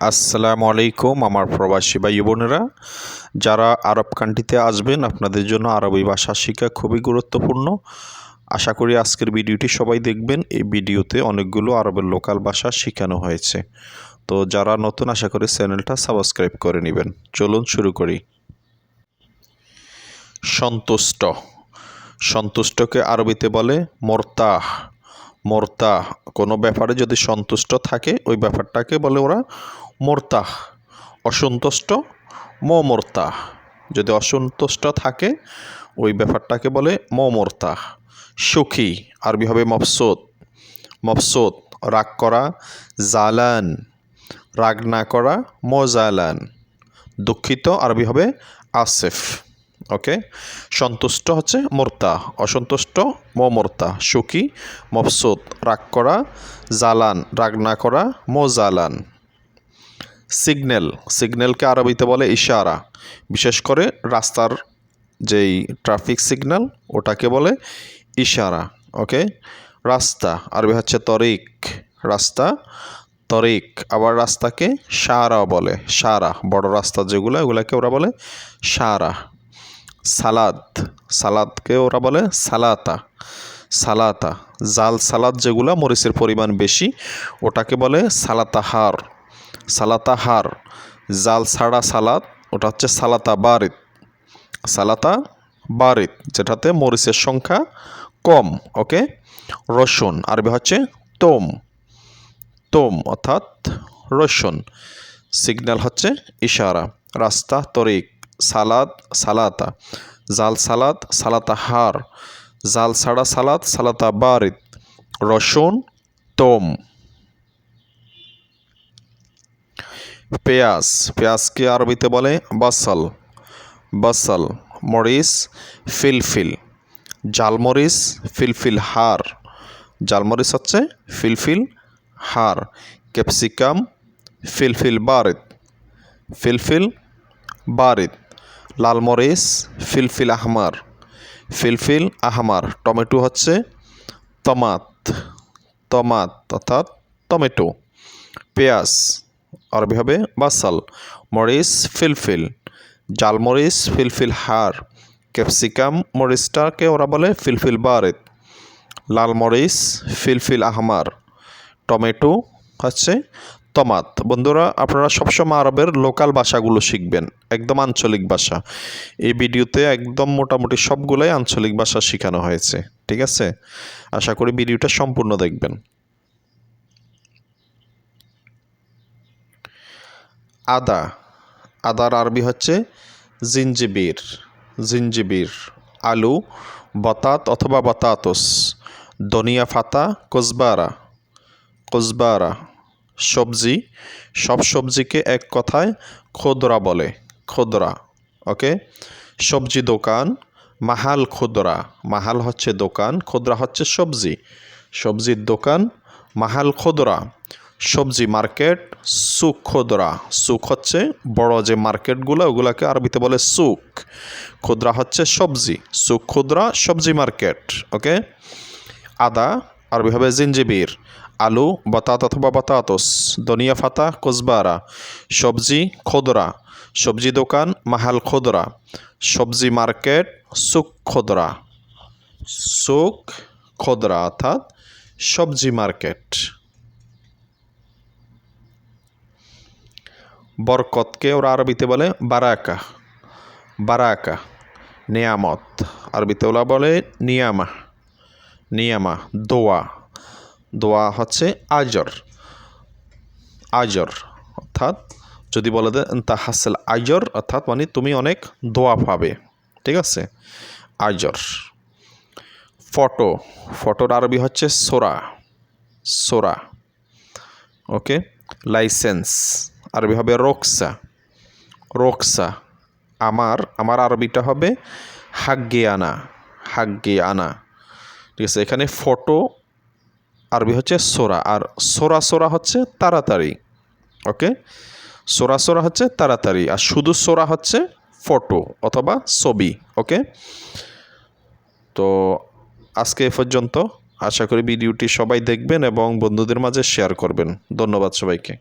আসসালামু আলাইকুম আমার প্রবাসী ভাই বোনেরা। যারা আরব কান্ট্রিতে আসবেন, আপনাদের জন্য আরবি ভাষা শেখা খুবই গুরুত্বপূর্ণ। আশা করি আজকের ভিডিওটি সবাই দেখবেন। এই ভিডিওতে অনেকগুলো আরবের লোকাল ভাষা শেখানো হয়েছে। তো যারা নতুন, আশা করি চ্যানেলটা সাবস্ক্রাইব করে নেবেন। চলুন শুরু করি। সন্তুষ্ট। সন্তুষ্টকে আরবিতে বলে মোরতাহ। মোরতাহ কোনো ব্যাপারে যদি সন্তুষ্ট থাকে, ওই ব্যাপারটাকে বলে ওরা মোরতাহ। অসন্তুষ্ট মোমোরতাহ যদি অসন্তুষ্ট থাকে, ওই ব্যাপারটাকে বলে মোমোরতাহ সুখী, আরবি হবে মফসুদ মফসুদ রাগ করা, জালান। রাগ না করা মোজালান দুঃখিত, আরবি হবে আসেফ। ওকে? সন্তুষ্ট হচ্ছে মোর্তা অসন্তুষ্ট মোমর্তা সুখী মফসুদ রাগ করা, জালান। রাগ না করা মোজালান সিগন্যাল, সিগন্যালকে আরবিতে বলে ইশারা। বিশেষ করে রাস্তার যেই ট্রাফিক সিগন্যাল, ওটাকে বলে ইশারা, ওকে? রাস্তা, আরবি হচ্ছে তরিক, রাস্তা, তরিক। আবার রাস্তাকে সারা বলে, সারা, বড় রাস্তা যেগুলো, ওগুলাকে ওরা বলে সারা। সালাদ, সালাদকে ওরা বলে সালাতা সালাতা। জাল সালাদ যেগুলো, মরিচের পরিমাণ বেশি, ওটাকে বলে সালাতাহার। সালাতাহার জাল ছাড়া সালাদ, ওটা হচ্ছে সালাতা বারিত সালাতা বারিত যেটাতে মরিচের সংখ্যা কম, ওকে? রসুন, আরবি হচ্ছে তোম। তোম অর্থাৎ রসুন। সিগন্যাল হচ্ছে ইশারা, রাস্তা, তরিক, সালাদ, সালাতা। জাল সালাদ, সালাতা হার। জাল ছাড়া সালাদ, সালাতা বারিত রসুন, তোম। পেঁয়াজ, পেঁয়াজকে আরবিতে বলে বাসাল। বাসাল, মরিচ, ফিলফিল। জালমরিচ ফিলফিল হার। জালমরিচ হচ্ছে ফিলফিল হার। ক্যাপসিকাম, ফিলফিল বারিদ ফিলফিল বারিদ লাল মরিচ ফিলফিল আহমার। ফিলফিল আহমার। টমেটো হচ্ছে তমাত। তমাত অর্থাৎ টমেটো। পেঁয়াজ। আরবি হবে বাসাল মরিচ ফিলফিল জাল মরিচ ফিলফিল হার, ক্যাপসিকাম মরিচটাকে ওরা বলে ফিলফিল বারেদ লাল মরিচ ফিলফিল আহমার, টমেটো হচ্ছে তমাত। বন্ধুরা, আপনারা সবসময় আরবের লোকাল ভাষাগুলো শিখবেন, একদম আঞ্চলিক ভাষা। এই ভিডিওতে একদম মোটামুটি সবগুলোই আঞ্চলিক ভাষা শেখানো হয়েছে, ঠিক আছে? আশা করি ভিডিওটা সম্পূর্ণ দেখবেন। আদা। আদার আরবি হচ্ছে জিঞ্জিবির জিঞ্জিবির আলু, বতাত অথবা বতাতস। ধনিয়া ফাতা কোজবারা কোজবারা সবজি। সব সবজিকে এক কথায় খোদরা বলে, খোদরা, ওকে? সবজি দোকান, মাহাল খুদরা। মাহাল হচ্ছে দোকান, খুদরা হচ্ছে সবজি। সবজির দোকান, মাহাল খুদরা। সবজি মার্কেট সুক খুদরা সুক হচ্ছে বড় যে মার্কেটগুলো, ওগুলোকে আরবিতে বলে সুক খুদরা হচ্ছে সবজি। সুক খুদরা সবজি মার্কেট, ওকে? আদা, আরবি হবে জিঞ্জিবির আলু, বাতাত অথবা বাতাতস। ধনিয়া ফাতা কোজবারা সবজি খোদরা। সবজি দোকান, মাহাল খোদরা। সবজি মার্কেট সুক খোদরা। সুক খোদরা অর্থাৎ সবজি মার্কেট। বরকতকে ওরা আরবিতে বলে বারাকা বারাকা, নিয়ামত। আরবিতে ওরা বলে নিয়ামা নিয়ামা, দোয়া। দোয়া হচ্ছে আজর আজর। অর্থাৎ যদি বলে দেন তা হাসেল আজর, অর্থাৎ মানে তুমি অনেক দোয়া পাবে। ঠিক আছে? আজর। ফটো, ফটোর আরবি হচ্ছে সোরা সোরা। ওকে? লাইসেন্স। আরবি হবে রোকসা। রোকসা, আমার আমার আরবিটা হবে হাগ্গে আনা হাগ্গে আনা ঠিক আছে, এখানে ফটো, আরবি হচ্ছে সোরা, আর সোরা সোরা হচ্ছে তাড়াতাড়ি, ওকে? সোরা সোরা হচ্ছে তাড়াতাড়ি, আর শুধু সোরা হচ্ছে ফটো অথবা ছবি, ওকে? তো আজকে এ পর্যন্ত, আশা করি ভিডিওটি সবাই দেখবেন এবং বন্ধুদের মাঝে শেয়ার করবেন। ধন্যবাদ সবাইকে।